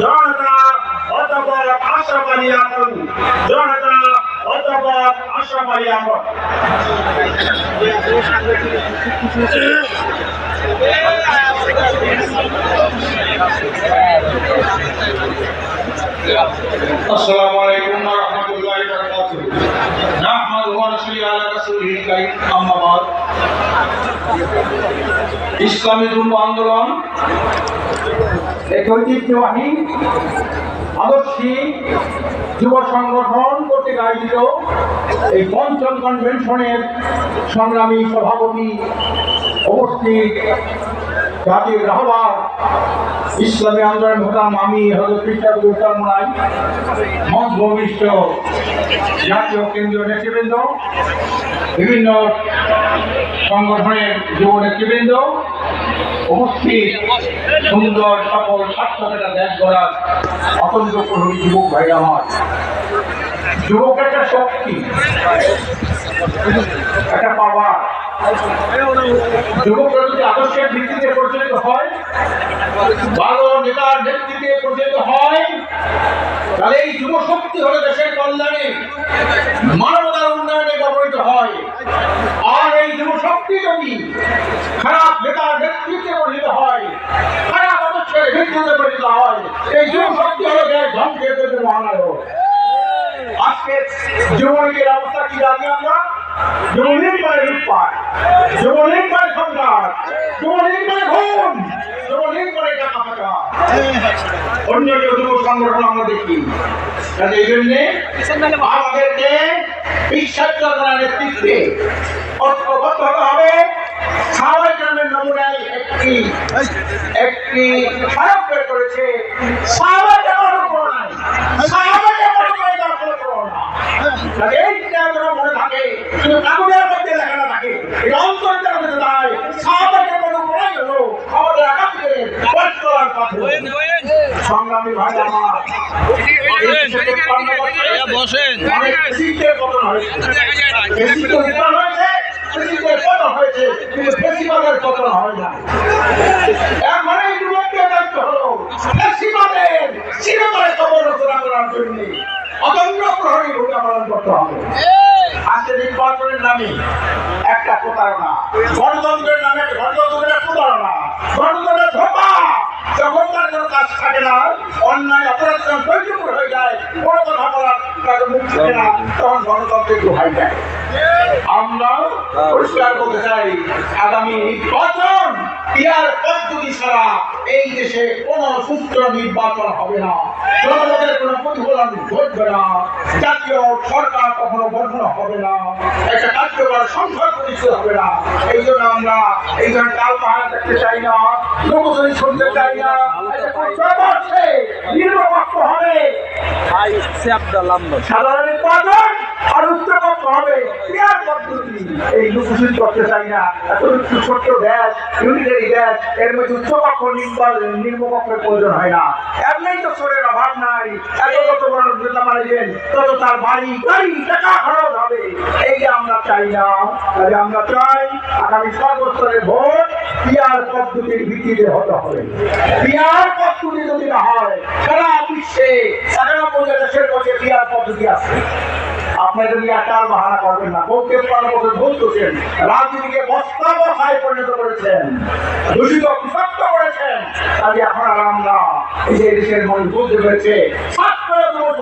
জনতা অতপর আশরাফ আলী আকন জনতা অতপর আশরাফ আলী আকন السلام عليكم ورحمة الله وبركاته نحمد ونصلي على رسوله الكريم أما بعد ইসলামী যুব আন্দোলন, এক ঐতিহ্যবাহী, আদর্শী যুব সংগঠন কর্তৃক আয়োজিত এই পঞ্চম কনভেনশনের সংগ্রামী সভাপতি উপস্থিত জাতির রাহবার, ইসলামী আন্দোলন হতাম আমি হজরত খ্রিস্টান মোলাই মঞ্চ ভূমিষ্ঠ জাতীয় কেন্দ্রীয় নেতৃবৃন্দ, বিভিন্ন সংগঠনের যুব নেতৃবৃন্দ, উপস্থিত সুন্দর সকল স্বাস্থ্যতা দেশ গড়ার অত্যন্ত প্রহরী যুবক ভাই আমার। যুবক একটা শক্তি, একটা পাওয়ার যুবকরা যদি আদর্শের ভিত্তিতে পরিচালিত হয়, ভালো নেতার নেতৃত্বে পরিচালিত হয়। তাহলে এই যুব শক্তি হলে দেশের কল্যাণে। মানবতার উন্নয়নে ব্যবহৃত হয় আর এই যুব শক্তি যদি খারাপ নেতার নেতৃত্বে পরিচিত হয়। খারাপ আদর্শের ভিত্তিতে পরিচিত হয়। এই যুব শক্তি হলে দেশ ধ্বংসের জন্য মহানায়ক। আজকে যুবলীগের অবস্থা কি জানি আমরা? যুবলীগ মানে লুটপাট যুবলীগ অন্য কেউ যুব সংগঠন আমরা দেখি কাজে এই জন্যে নেতৃত্বে একটি একটি খারাপ বের করেছে। সবাই যেমন উপর নাই। সবাই যেমন উপরে দখল করো না। কাজে এই চিন্তাধারা মনে থাকে শুধু কাগজের মধ্যে লেখা না থাকে এটা অন্তর্জাল মধ্যে দাঁড়ায়। সবাই যেমন উপরে হলো আমাদের আগামী দিনে কষ্ট সংগ্রামী ভাই আমার বসেন। অনেক কৃষিকের পতন হয়েছে। উৎপন্ন হয়েছে, কিন্তু পতন হয় না। এখন এই যুবককে দায়িত্ব হলো। কৃষিবাদের চিরতরে কবর রচনা করার জন্য অদম্য একটা প্রতারণা, গণতন্ত্রের নামে গণতন্ত্রের প্রতারণা, গণতন্ত্রের ধোপা যখন তার কোনো কাজ থাকে না, অন্যায়, অপরাধ যখন হয়ে যায়, কোনো কথা বলার মুখ থাকে না, তখন গণতন্ত্রের দোহাই যায় আমরা পরিষ্কার করতে চাই আগামী নির্বাচন ইয়ার পদ্ধতি ছাড়া এই দেশে কোনো সুস্থ নির্বাচন হবে না। জনগণের কোনো প্রতিফলন ঘটবে না। জাতীয় সরকার কখনো গঠন হবে না। একটা কার্যকর সংসদ প্রতিষ্ঠিত হবে না। এই জন্য আমরা এই জন্য কাল পাহাড় দেখতে চাই না লোকজনী শুনতে চাই না। নির্বাপক্ষ হবে। সাধারণ আর উচ্চপক্ষ হবে। ক্রিয়ার পদ্ধতি। এই লুকুশুল করতে চাই না। এত ছোট্ট দেশ ইউনিটারি এই যে আমরা চাই না তাহলে আমরা চাই আগামী সর্বস্তরের ভোট, পিয়ার পদ্ধতির ভিত্তিতে হতে হবে। পিয়ার পদ্ধতি যদি হয়, সারা বিশ্বে সাতানব্বই দেশের মধ্যে পদ্ধতি আছে। আপনাদের নিয়ে আটাল বাহানা করবেন না। বলতে পারার মতো বলতেছেন রাজনীতিকে বস্তা বসায় পরিণত করেছেন। দূষিত বিষাক্ত করেছেন। তাই এখন আর আমরা এই যে দেশের মন বুঝতে পেরেছে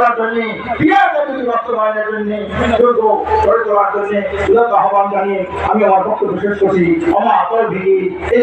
তোলার জন্য, বিয়ার পদ্ধতি বাস্তবায়নের জন্য জন্য উদাত্ত আহ্বান জানিয়ে আমি আমার বক্তব্য শেষ করছি। আমার তরফ এই